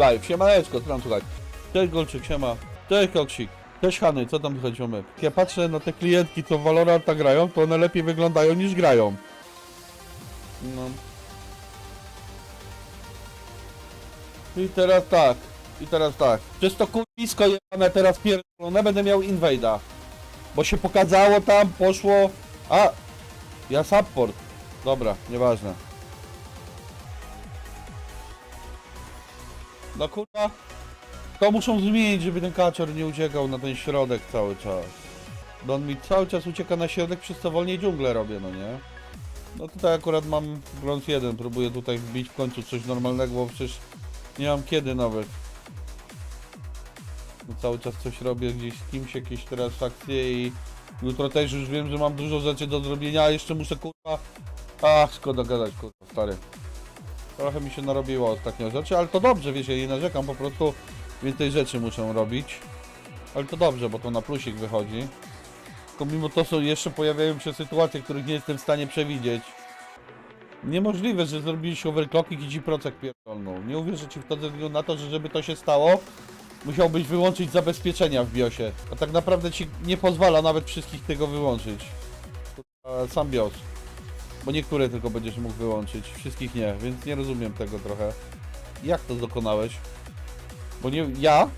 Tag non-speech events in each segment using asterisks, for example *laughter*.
Life, siemaneczko, co tam słuchaj? Cześć Golczyk, siema. Cześć Koksik. Cześć Hany, co tam słychać ziomek? Ja patrzę na te klientki, co w Valoranta grają, to one lepiej wyglądają niż grają. No. I teraz tak, i teraz tak. Przez to kurwisko jebane teraz pierdolone będę miał invade'a. Bo się pokazało tam, poszło... A! Ja support. Dobra, nieważne. No kurwa. To muszą zmienić, żeby ten kaczor nie uciekał na ten środek cały czas. Bo on mi cały czas ucieka na środek, przez co wolniej dżunglę robię, no nie? No tutaj akurat mam brąz 1, próbuję tutaj wbić w końcu coś normalnego, bo przecież nie mam kiedy nawet. No cały czas coś robię gdzieś z kimś, jakieś teraz akcje i jutro też już wiem, że mam dużo rzeczy do zrobienia, a jeszcze muszę kurwa... Ach, szkoda gadać kurwa, stary. Trochę mi się narobiło ostatnio rzeczy, ale to dobrze, wiecie, nie narzekam, po prostu więcej rzeczy muszę robić. Ale to dobrze, bo to na plusik wychodzi. Tylko mimo to są, jeszcze pojawiają się sytuacje, których nie jestem w stanie przewidzieć. Niemożliwe, że zrobiliście overclocking i ci procek pierdolną. Nie uwierzę ci w to ze względu na to, że żeby to się stało, musiałbyś wyłączyć zabezpieczenia w BIOSie. A tak naprawdę ci nie pozwala nawet wszystkich tego wyłączyć. Sam BIOS. Bo niektóre tylko będziesz mógł wyłączyć, wszystkich nie, więc nie rozumiem tego trochę. Jak to dokonałeś? Bo nie, ja,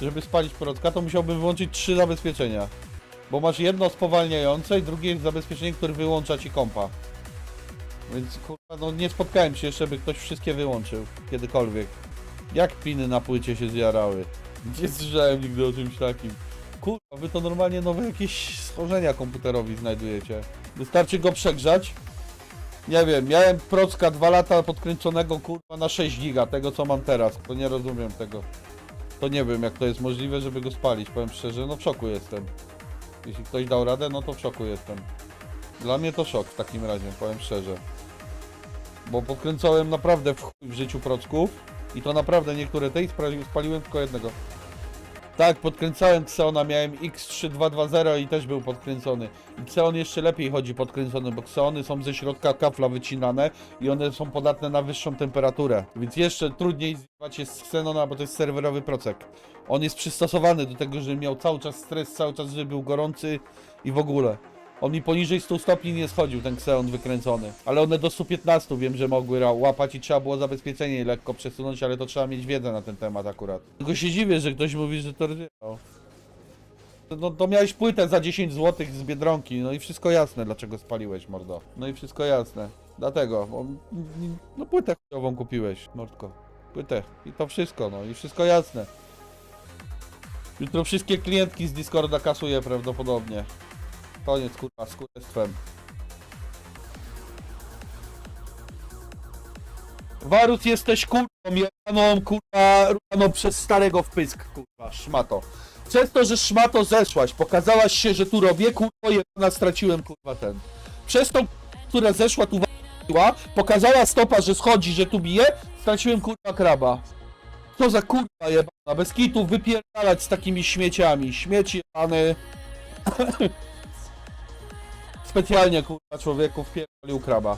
żeby spalić procka, to musiałbym wyłączyć trzy zabezpieczenia. Bo masz jedno spowalniające i drugie jest zabezpieczenie, które wyłącza ci kompa. Więc kurwa, no nie spotkałem się jeszcze, by ktoś wszystkie wyłączył. Kiedykolwiek. Jak piny na płycie się zjarały? Nie słyszałem nigdy o czymś takim. Kurwa, wy to normalnie nowe jakieś schorzenia komputerowi znajdujecie. Wystarczy go przegrzać. Nie wiem, miałem procka dwa lata podkręconego kurwa na 6 giga, tego co mam teraz. To nie rozumiem tego. To nie wiem jak to jest możliwe, żeby go spalić, powiem szczerze, no w szoku jestem. Jeśli ktoś dał radę, no to w szoku jestem. Dla mnie to szok w takim razie, powiem szczerze. Bo podkręcałem naprawdę w w życiu procków i to naprawdę niektóre tej spali- spaliłem tylko jednego. Tak, podkręcałem Xeona, miałem X3220 i też był podkręcony. I Xeon jeszcze lepiej chodzi podkręcony, bo Xeony są ze środka kafla wycinane i one są podatne na wyższą temperaturę. Więc jeszcze trudniej zjebać jest z Xenona, bo to jest serwerowy procek. On jest przystosowany do tego, żeby miał cały czas stres, cały czas, żeby był gorący i w ogóle. On mi poniżej 100 stopni nie schodził, ten Xeon wykręcony. Ale one do 115 wiem, że mogły łapać i trzeba było zabezpieczenie lekko przesunąć, ale to trzeba mieć wiedzę na ten temat akurat. Tylko się dziwię, że ktoś mówi, że to rozjechał. No to miałeś płytę za 10 zł z Biedronki, no i wszystko jasne, dlaczego spaliłeś, mordo. No i wszystko jasne. Dlatego, bo, no płytę chujową kupiłeś, mordko. Płytę. I to wszystko, no i wszystko jasne. Jutro wszystkie klientki z Discorda kasuję prawdopodobnie. Koniec kurwa z kurestwem. Warus jesteś kurwą jebaną kurwa ruchaną przez starego wpysk kurwa szmato. Przez to, że szmato zeszłaś, pokazałaś się, że tu robię kurwa jebana straciłem kurwa ten. Przez tą która zeszła tu wa- pokazała stopa, że schodzi, że tu bije, straciłem kurwa kraba. Co za kurwa jebana, bez kitu wypierdalać z takimi śmieciami. Śmieci jebany. *laughs* Specjalnie kurwa człowieku wpierdolił kraba.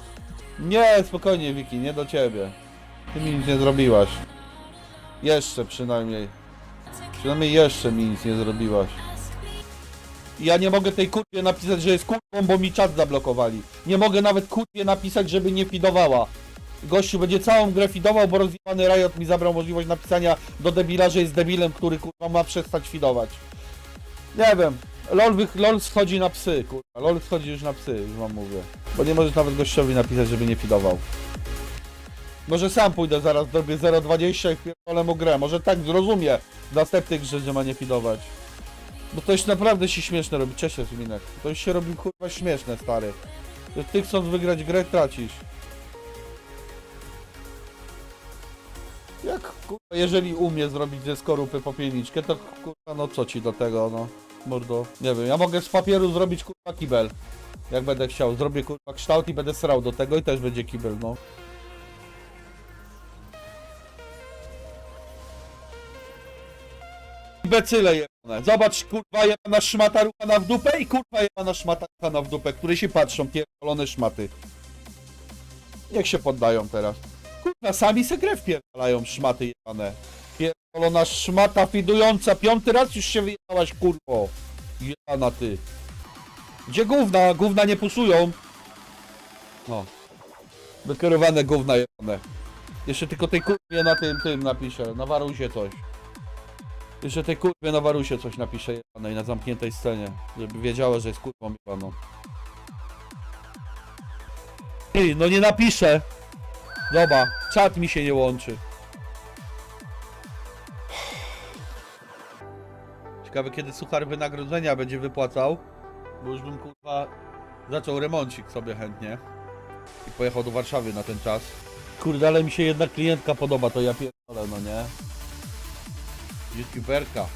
Nie, spokojnie Wiki, nie do ciebie. Ty mi nic nie zrobiłaś. Jeszcze przynajmniej. Przynajmniej jeszcze mi nic nie zrobiłaś. Ja nie mogę tej kurwie napisać, że jest kurwą, bo mi czat zablokowali. Nie mogę nawet kurwie napisać, żeby nie fidowała. Gościu będzie całą grę fidował, bo rozjebany Riot mi zabrał możliwość napisania do debila, że jest debilem, który kurwa ma przestać fidować. Nie wiem. LOL, wych, LOL schodzi na psy, kurwa. LOL schodzi już na psy, już wam mówię. Bo nie możesz nawet gościowi napisać, żeby nie fidował. Może sam pójdę zaraz, zrobię 0.20 i wpierdolę mu grę. Może tak zrozumie w następnej grze, że ma nie fidować. Bo to już naprawdę się śmieszne robi. Cześć, Jasminek. To już się robi kurwa śmieszne, stary. Że ty chcąc wygrać grę, tracisz. Jak kurwa, jeżeli umie zrobić ze skorupy popielniczkę, to kurwa, no co ci do tego, no. Mordo. Nie wiem, ja mogę z papieru zrobić kurwa kibel. Jak będę chciał. Zrobię kurwa kształt i będę srał do tego i też będzie kibel, no. Imbecyle jebane. Zobacz kurwa jebana szmata ruchana w dupę i kurwa jebana szmata ruchana w dupę, które się patrzą, pierdolone szmaty. Niech się poddają teraz. Kurwa, sami se grę wpierdalają szmaty jebane. Pierdolona szmata fidująca, piąty raz już się wyjebałaś, kurwo. Jebana ty. Gdzie gówna? Gówna nie pusują. No. Wykierowane gówna jebane. Jeszcze tylko tej kurwie na tym, tym napiszę, na warusie coś. Jeszcze tej kurwie na warusie coś napiszę jebanej na zamkniętej scenie, żeby wiedziała, że jest kurwą jebaną. No nie napiszę. Dobra, czat mi się nie łączy. Ciekawe kiedy suchar wynagrodzenia będzie wypłacał. Bo już bym kurwa zaczął remoncik sobie chętnie. I pojechał do Warszawy na ten czas. Kurde, ale mi się jedna klientka podoba, to ja pierdolę, no nie? YouTuberka.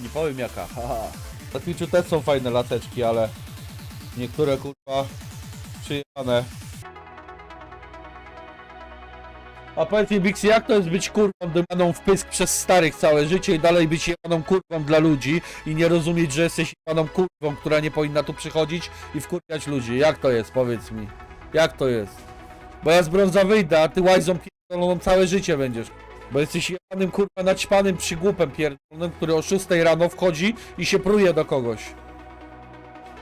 Nie powiem jaka, *laughs* haha. Na Twitchu też są fajne laseczki, ale niektóre kurwa przyjechane. A powiedz mi Bixi, jak to jest być kurwą dymaną w pysk przez starych całe życie i dalej być jebaną kurwą dla ludzi i nie rozumieć, że jesteś jebaną kurwą, która nie powinna tu przychodzić i wkurwiać ludzi. Jak to jest, powiedz mi. Jak to jest? Bo ja z brąza wyjdę, a ty łajzą pierdoloną całe życie będziesz. Bo jesteś jebanym kurwa naćpanym przygłupem pierdolonym, który o 6 rano wchodzi i się pruje do kogoś.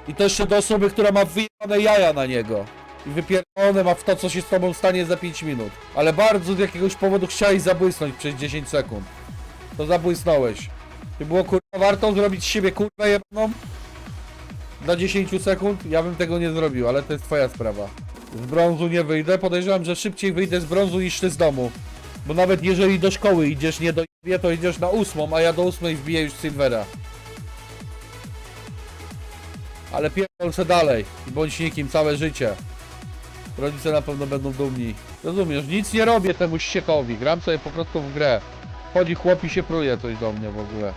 I to jeszcze do osoby, która ma wyjebane jaja na niego. I wypierdolone ma w to, co się z tobą stanie za 5 minut. Ale bardzo z jakiegoś powodu chciałeś zabłysnąć przez 10 sekund. To zabłysnąłeś. Ty było kurwa warto zrobić z siebie kurwa jedną? Dla 10 sekund? Ja bym tego nie zrobił, ale to jest twoja sprawa. Z brązu nie wyjdę, podejrzewam, że szybciej wyjdę z brązu niż ty z domu. Bo nawet jeżeli do szkoły idziesz nie do jebie, to idziesz na ósmą, a ja do ósmej wbiję już Silvera. Ale pierdol se dalej i bądź nikim całe życie. Rodzice na pewno będą dumni. Rozumiesz, nic nie robię temu ściekowi, gram sobie po prostu w grę. Chodzi chłop i się pruje coś do mnie w ogóle.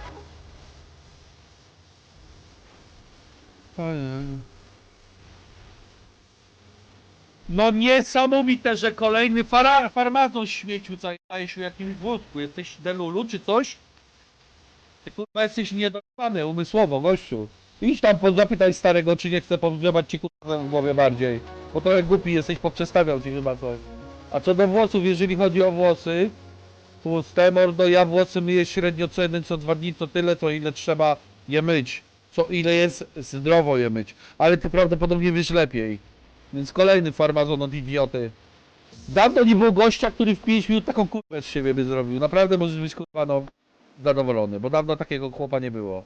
No niesamowite, że kolejny fara, farmazon śmieciu caje się jakimś wózku. Jesteś delulu czy coś? Ty kurwa jesteś niedojebany umysłowo, gościu. Idź tam zapytaj starego, czy nie chce powgrzebać ci kurwa w głowie bardziej. Bo trochę głupi jesteś, poprzestawiał ci chyba coś. A co do włosów, jeżeli chodzi o włosy, tłuste mordo, ja włosy myję średnio co jeden, co dwa dni, to tyle, to ile trzeba je myć. Co ile jest zdrowo je myć. Ale ty prawdopodobnie wiesz lepiej. Więc kolejny farmazon od idioty. Dawno nie było gościa, który w 5 minut taką kurwę z siebie by zrobił. Naprawdę możesz być kurwa no zadowolony, bo dawno takiego chłopa nie było.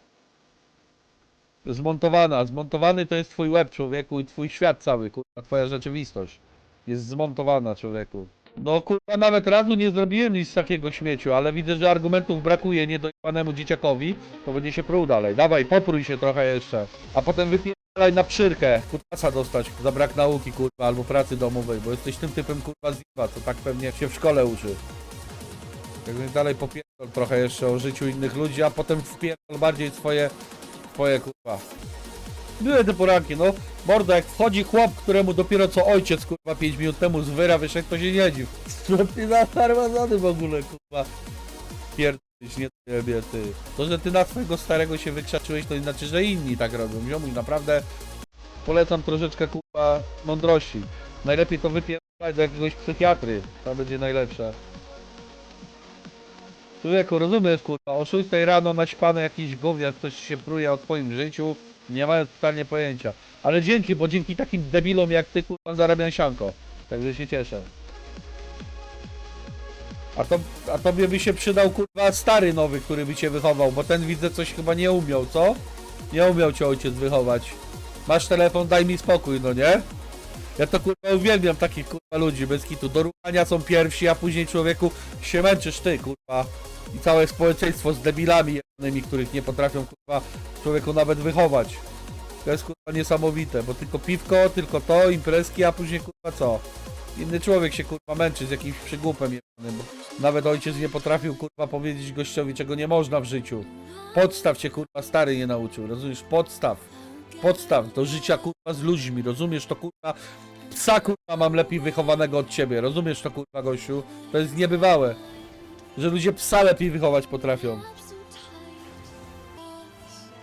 Zmontowana, zmontowany to jest twój web człowieku i twój świat cały, kurwa, twoja rzeczywistość. Jest zmontowana człowieku. No kurwa nawet razu nie zrobiłem nic takiego śmieciu, ale widzę, że argumentów brakuje niedojebanemu dzieciakowi, to będzie się pruł dalej. Dawaj, poprój się trochę jeszcze. A potem wypierdalaj na przyrkę, kurwa dostać za brak nauki kurwa, albo pracy domowej, bo jesteś tym typem kurwa zjeba, co tak pewnie się w szkole uczy. Tak więc dalej popierdol trochę jeszcze o życiu innych ludzi, a potem wpierdol bardziej swoje, swoje kurwa. Były te poranki, no. Mordo, jak wchodzi chłop, któremu dopiero co ojciec, kurwa, 5 minut temu z wyra wyszedł, to się nie dziw. Ty na farmazony w ogóle, kurwa. Pierdolisz, nie ciebie, ty. To, że ty na swojego starego się wykrzaczyłeś, to znaczy, że inni tak robią. Ziomuj, naprawdę polecam troszeczkę, kurwa, mądrości. Najlepiej to wypierdolać do jakiegoś psychiatry. To będzie najlepsze. Człowieku, rozumiesz, kurwa, o 6 rano naćpane jakiś gówniak, ktoś się pruje o twoim życiu, nie mają totalnie pojęcia. Ale dzięki, bo dzięki takim debilom jak ty, kurwa, zarabiam sianko. Także się cieszę. A, to, a tobie by się przydał, kurwa, stary nowy, który by cię wychował, bo ten widzę coś chyba nie umiał, co? Nie umiał cię ojciec wychować. Masz telefon, daj mi spokój, no nie? Ja to kurwa uwielbiam takich kurwa ludzi bez kitu. Do ruchania są pierwsi, a później człowieku się męczysz ty, kurwa. I całe społeczeństwo z debilami jebanymi, których nie potrafią kurwa człowieku nawet wychować. To jest kurwa niesamowite, bo tylko piwko, tylko to, imprezki, a później kurwa co? Inny człowiek się kurwa męczy z jakimś przygłupem jebanym, bo nawet ojciec nie potrafił kurwa powiedzieć gościowi czego nie można w życiu. Podstaw cię kurwa stary nie nauczył, rozumiesz? Podstaw. Podstaw do życia kurwa z ludźmi, rozumiesz to kurwa? Psa kurwa mam lepiej wychowanego od ciebie, rozumiesz to kurwa gościu? To jest niebywałe, że ludzie psa lepiej wychować potrafią.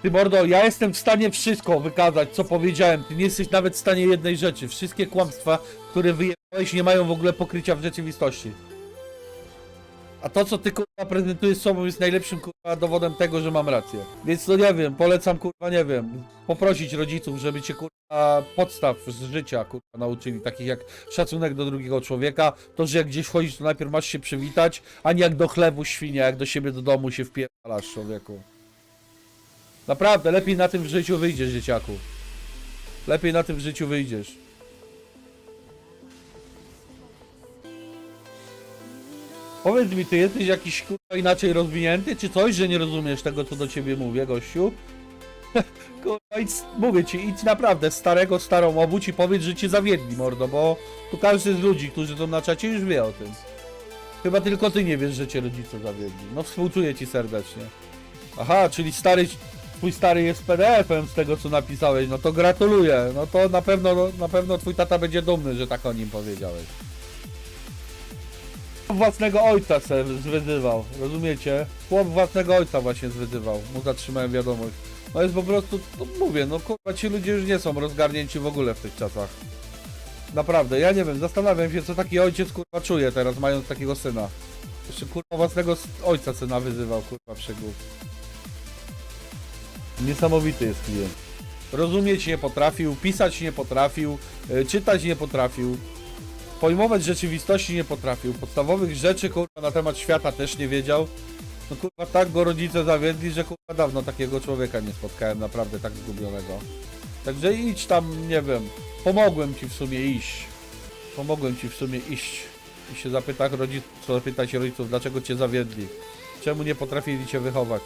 Ty mordo, ja jestem w stanie wszystko wykazać, co powiedziałem. Ty nie jesteś nawet w stanie jednej rzeczy. Wszystkie kłamstwa, które wyjebałeś, nie mają w ogóle pokrycia w rzeczywistości. A to, co ty kurwa prezentujesz sobą jest najlepszym kurwa dowodem tego, że mam rację. Więc no nie wiem, polecam kurwa, nie wiem, poprosić rodziców, żeby cię kurwa podstaw z życia kurwa nauczyli, takich jak szacunek do drugiego człowieka, to, że jak gdzieś wchodzisz, to najpierw masz się przywitać, a nie jak do chlebu świnia, jak do siebie do domu się wpierdalasz człowieku. Naprawdę, lepiej na tym w życiu wyjdziesz, dzieciaku. Lepiej na tym w życiu wyjdziesz. Powiedz mi, ty jesteś jakiś kurwa inaczej rozwinięty, czy coś, że nie rozumiesz tego, co do ciebie mówię, gościu? *laughs* kurwa, idź, mówię ci, idź naprawdę starego, starą obudź i powiedz, że cię zawiedli, mordo, bo tu każdy z ludzi, którzy są na czacie, już wie o tym. Chyba tylko ty nie wiesz, że cię rodzice zawiedli. No współczuję ci serdecznie. Aha, czyli stary, twój stary jest PDF-em z tego, co napisałeś, no to gratuluję. No to na pewno, na pewno twój tata będzie dumny, że tak o nim powiedziałeś własnego ojca se zwyzywał, rozumiecie? Chłop własnego ojca właśnie zwyzywał, mu zatrzymałem wiadomość. No jest po prostu, no mówię, no kurwa ci ludzie już nie są rozgarnięci w ogóle w tych czasach. Naprawdę, ja nie wiem, zastanawiam się co taki ojciec kurwa czuje teraz mając takiego syna. Jeszcze kurwa własnego ojca syna wyzywał, kurwa przegub. Niesamowity jest klient. Rozumieć nie potrafił, pisać nie potrafił, y, czytać nie potrafił pojmować rzeczywistości nie potrafił, podstawowych rzeczy kurwa na temat świata też nie wiedział. No kurwa tak go rodzice zawiedli, że kurwa dawno takiego człowieka nie spotkałem, naprawdę tak zgubionego. Także idź tam, nie wiem, pomogłem ci w sumie iść. Pomogłem ci w sumie iść i się zapytać rodziców, zapytać rodziców, dlaczego cię zawiedli. Czemu nie potrafili cię wychować.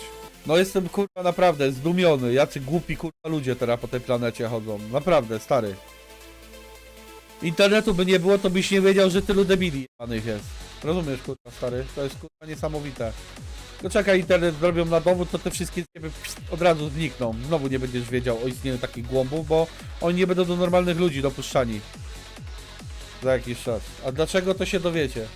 No jestem kurwa naprawdę zdumiony, jacy głupi kurwa ludzie teraz po tej planecie chodzą. Naprawdę, stary. Internetu by nie było, to byś nie wiedział, że tylu debili jebanych jest. Rozumiesz, kurwa, stary? To jest, kurwa, niesamowite. To czekaj, internet zrobią na dowód, to te wszystkie pst, od razu znikną. Znowu nie będziesz wiedział o istnieniu takich głąbów, bo oni nie będą do normalnych ludzi dopuszczani. Za jakiś czas. A dlaczego, to się dowiecie.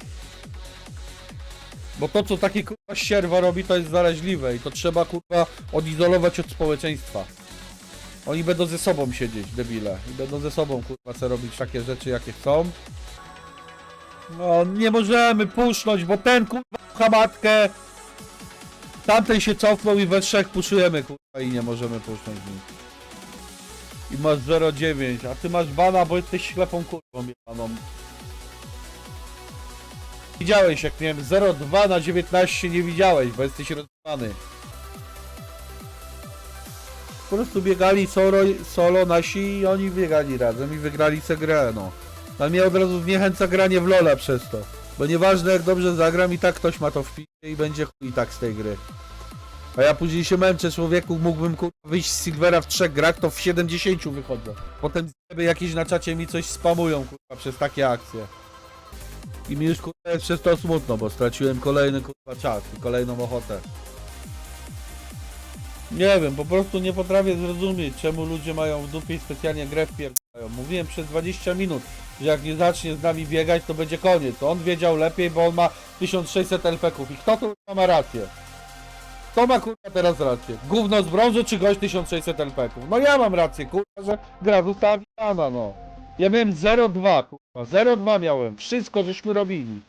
Bo to, co taki kurwa sierwa robi, to jest zaraźliwe i to trzeba, kurwa, odizolować od społeczeństwa. Oni będą ze sobą siedzieć, debile. I będą ze sobą, kurwa, chcą robić takie rzeczy, jakie chcą. No, nie możemy pusznąć, bo ten, kurwa, pcha matkę. Tamten się cofnął i we trzech puszujemy, kurwa, i nie możemy pusznąć nic. I masz 0,9, a ty masz bana, bo jesteś ślepą kurwą jebaną. Widziałeś, jak miałem 0,2 na 19 nie widziałeś, bo jesteś rozbany. Po prostu biegali solo, solo nasi i oni biegali razem i wygrali tę grę, no. A mnie od razu zniechęca granie w Lola przez to. Bo nieważne jak dobrze zagram i tak ktoś ma to w i będzie i tak z tej gry. A ja później się męczę człowieku, mógłbym kurwa wyjść z Silvera w trzech grach, to w 70 wychodzę. Potem sobie jakieś na czacie mi coś spamują kurwa przez takie akcje. I mi już kurwa jest przez to smutno, bo straciłem kolejny kurwa czas i kolejną ochotę. Nie wiem, po prostu nie potrafię zrozumieć, czemu ludzie mają w dupie specjalnie grę wpierdają. Mówiłem przez 20 minut, że jak nie zacznie z nami biegać, to będzie koniec. On wiedział lepiej, bo on ma 1600 LP-ków. I kto tu ma rację? Kto ma kurwa teraz rację? Gówno z brązu czy gość 1600 LP-ków? No ja mam rację, kurwa, że gra została witana, no. Ja miałem 0,2, kurwa, 0,2 miałem. Wszystko żeśmy robili.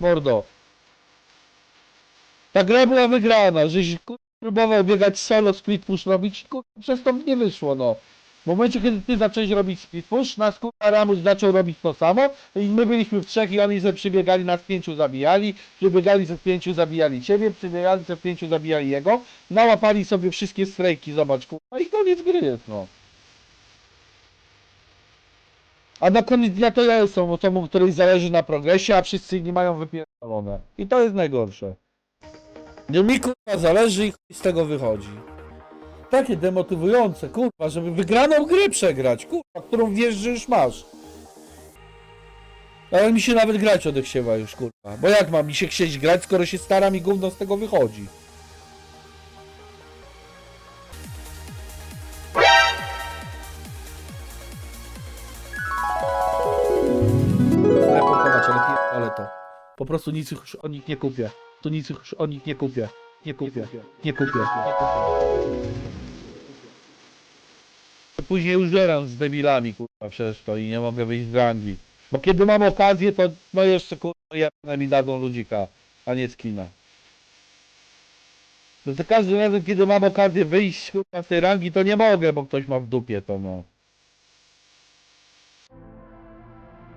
Mordo. Ta gra była wygrana, żeś kurwa, próbował biegać solo, split push robić, kurwa, przez to nie wyszło, no. W momencie, kiedy ty zacząłeś robić split push, nas kurwa Ramus zaczął robić to samo i my byliśmy w trzech i oni ze przybiegali nas pięciu zabijali, przybiegali ze pięciu zabijali ciebie, przybiegali ze pięciu zabijali jego, nałapali sobie wszystkie strajki, zobacz kurwa i koniec gry jest, no. A na koniec dnia to ja jestem osobą, której zależy na progresie, a wszyscy inni mają wypierdolone. I to jest najgorsze. Nie mi kurwa zależy i z tego wychodzi. Takie demotywujące, kurwa, żeby wygraną grę przegrać, kurwa, którą wiesz, że już masz. Ale mi się nawet grać odechciewa już, kurwa. Bo jak mam mi się chcieć grać, skoro się staram i gówno z tego wychodzi? Ale to. Po prostu nic już o nich nie kupię. Tu nic już o nich nie kupię. Nie kupię. Nie kupię. Później użeram z debilami, kurwa, przez to i nie mogę wyjść z rangi. Bo kiedy mam okazję, to no jeszcze kurwa jebne mi dadzą ludzika, a nie skina. To za każdym razem, kiedy mam okazję wyjść kurwa, z tej rangi, to nie mogę, bo ktoś ma w dupie to no.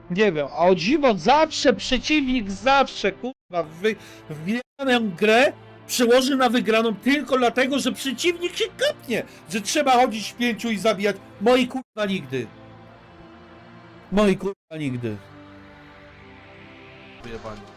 Nie wiem, a o dziwo zawsze przeciwnik zawsze, kurwa, wy, wygraną grę przełoży na wygraną tylko dlatego, że przeciwnik się kapnie, że trzeba chodzić w pięciu i zabijać. Moi kurwa nigdy. Moi kurwa nigdy. Wyjebani.